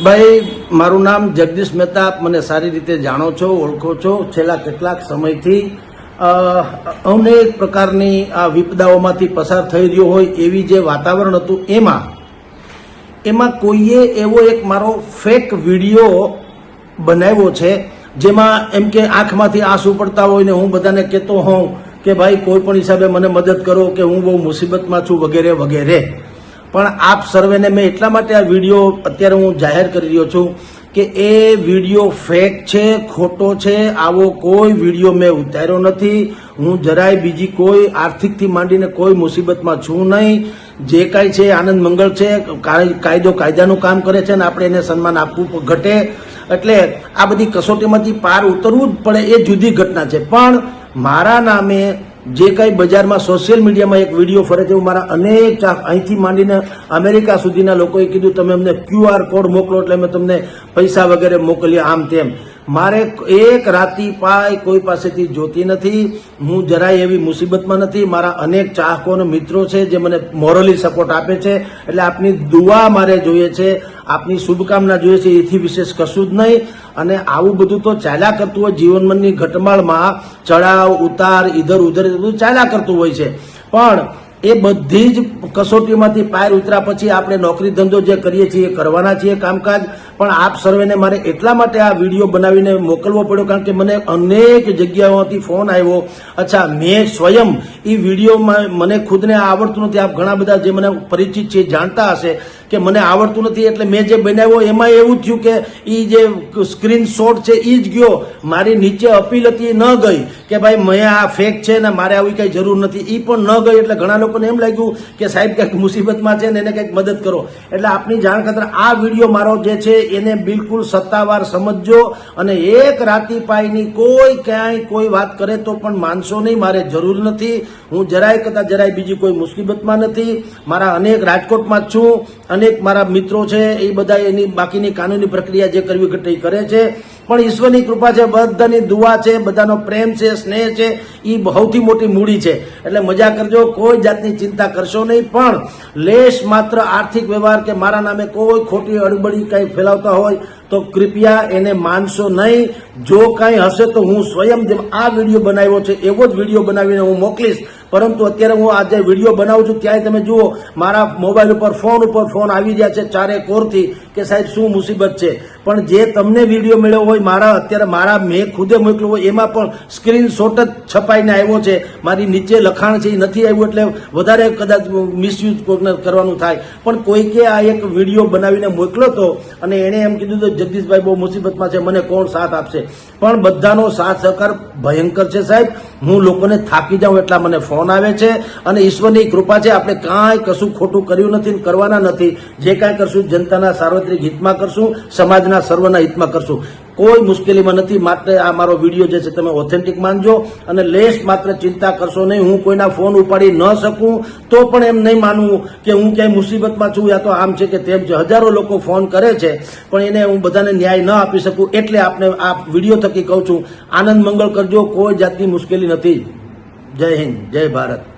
ભાઈ, મારું નામ જગદીશ મહેતા. મને સારી રીતે જાણો છો, ઓળખો છો. છેલ્લા કેટલાક સમયથી અનેક પ્રકારની આ વિપદાઓમાંથી પસાર થઈ રહ્યો હોય એવી જે વાતાવરણ હતું એમાં એમાં કોઈએ એવો એક મારો ફેક વીડિયો બનાવ્યો છે, જેમાં એમ કે આંખમાંથી આંસુ પડતા હોય ને હું બધાને કહેતો હોઉં કે ભાઈ, કોઈ પણ હિસાબે મને મદદ કરો કે હું બહુ મુસીબતમાં છું વગેરે વગેરે. પણ આપ સર્વેને મેં એટલા માટે આ વીડિયો અત્યારે હું જાહેર કરી રહ્યો છું કે એ વીડિયો ફેક છે, ખોટો છે, આવો કોઈ વીડિયો મેં ઉતાર્યો નથી. હું જરાય બીજી કોઈ આર્થિકથી માંડીને કોઈ મુસીબતમાં છું નહીં. જે કાંઈ છે આનંદ મંગળ છે કાય- કાયદો કાયદાનું કામ કરે છે અને આપણે એને સન્માન આપવું ઘટે. એટલે આ બધી કસોટીમાંથી પાર ઉતરવું જ પડે એ જુદી ઘટના છે. પણ મારા નામે જે કંઈ બજારમાં સોશિયલ મીડિયામાં એક વીડિયો ફરે છે મારા અનેક અહીંથી માંડીને અમેરિકા સુધીના લોકોએ કીધું, તમે અમને ક્યુઆર કોડ મોકલો એટલે અમે તમને પૈસા વગેરે મોકલીએ આમ તેમ. મારે એક રાતી પાય કોઈ પાસેથી જોતી નથી, હું જરાય એવી મુસીબતમાં નથી. મારા અનેક ચાહકો અને મિત્રો છે જે મને મોરલી સપોર્ટ આપે છે, એટલે આપની દુઆ મારે જોઈએ છે, આપની શુભકામના જોઈએ છે, એથી વિશેષ કશું જ નહીં. અને આવું બધું તો ચાલ્યા કરતું હોય જીવનમનની ઘટમાળમાં, ચડાવ, ઉતાર ઇધર ઉધર બધું ચાલ્યા કરતું હોય છે. પણ એ બધી જ કસોટીમાંથી પાર ઉતર્યા પછી આપણે નોકરી ધંધો જે કરીએ છીએ કરવાના છીએ કામકાજ. પણ આપ સર્વેને મારે એટલા માટે આ વીડિયો બનાવીને મોકલવો પડ્યો, કારણ કે મને અનેક જગ્યાઓથી ફોન આવ્યો. અચ્છા, મેં સ્વયં એ વિડીયોમાં મને ખુદને આવડતું નથી. આપ ઘણા બધા જે મને પરિચિત છે જાણતા હશે કે મને આવડતું નથી, એટલે મેં જે બનાવ્યો એમાં એવું થયું કે એ જે સ્ક્રીન શોટ છે એ જ ગયો. મારી નીચે અપીલ હતી એ ન ગઈ કે ભાઈ, મેં આ ફેક છે ને મારે આવી કંઈ જરૂર નથી. એ પણ ન ગઈ, એટલે ઘણા લોકોને એમ લાગ્યું કે સાહેબ, કંઈક મુસીબતમાં છે ને એને કંઈક મદદ કરો. એટલે આપની જાણ ખાતર આ વીડિયો મારો જે છે એને બિલકુલ સત્તાવાર સમજજો અને એક રાતીપાઈની કોઈ ક્યાંય કોઈ વાત કરે તો પણ માનશો નહીં, મારે જરૂર નથી. હું જરાય કદાચ જરાય બીજી કોઈ મુસીબતમાં નથી. મારા અનેક રાજકોટમાં છું. અનેક મારા મિત્રો છે, એ બધા એની બાકીની કાનૂની પ્રક્રિયા જે કરવી ઘટે કરે છે. પણ ઈશ્વરની કૃપા છે, બધાની દુઆ છે, બધાનો પ્રેમ છે, સ્નેહ છે એ સૌથી મોટી મૂડી છે. એટલે મજા કરજો, કોઈ જાતની ચિંતા કરશો નહીં, પણ લેશ માત્ર આર્થિક વ્યવહાર કે મારા નામે કોઈ ખોટી અડબડી કંઈ ફેલાવતા હોય તો કૃપયા એને માનશો નહીં. જો કાંઈ હશે તો હું સ્વયં જેમ આ વીડિયો બનાવ્યો છે, એવો જ વીડિયો બનાવીને હું મોકલીશ. પરંતુ અત્યારે હું આજે વીડિયો બનાવું છું ત્યારે તમે જુઓ, મારા મોબાઈલ ઉપર, ફોન ઉપર ફોન આવી રહ્યા છે ચારે કોરથી કે સાહેબ શું મુસીબત છે? પણ જે તમને વીડિયો મળ્યો હોય, મારા અત્યારે મારા મેં ખુદે મોકલ્યો હોય, એમાં પણ સ્ક્રીનશોટ જ છપાઈને આવ્યો છે. મારી નીચે લખાણ છે, એ નથી આવ્યું એટલે વધારે કદાચ મિસયુઝ કોઈને કરવાનું થાય. પણ કોઈકે આ એક વીડિયો બનાવીને મોકલ્યો હતો અને એણે એમ કીધું તો જગદીશભાઈ બહુ મુસીબતમાં છે, મને કોણ સાથ આપશે? પણ બધાનો સાથ સહકાર ભયંકર છે સાહેબ. હું લોકોને થાકી જાઉં એટલા મને ફોન આવે છે, અને ઈશ્વરની કૃપા છે, આપણે કાંઈ કશું ખોટું કર્યું નથી કરવાના નથી. જે કાંઈ કરશું, જનતાના સાર્વત્રિક હિતમાં કરશું, સમાજના સર્વના હિતમાં કરશું. કોઈ મુશ્કેલીમાં નથી. માત્ર આ મારો વીડિયો જે છે તમે ઓથેન્ટિક માનજો અને લેશ માત્ર ચિંતા કરશો નહીં. હું કોઈના ફોન ઉપાડી ન શકું તો પણ એમ નહીં માનવું કે હું ક્યાંય મુસીબતમાં છું યા તો આમ છે કે તેમ છે. હજારો લોકો ફોન કરે છે, પણ એને હું બધાને ન્યાય ન આપી શકું એટલે આપને આ વીડિયો થકી કહું છું. આનંદ મંગળ કરજો. કોઈ જાતની મુશ્કેલી નથી. જય હિન્દ. જય ભારત.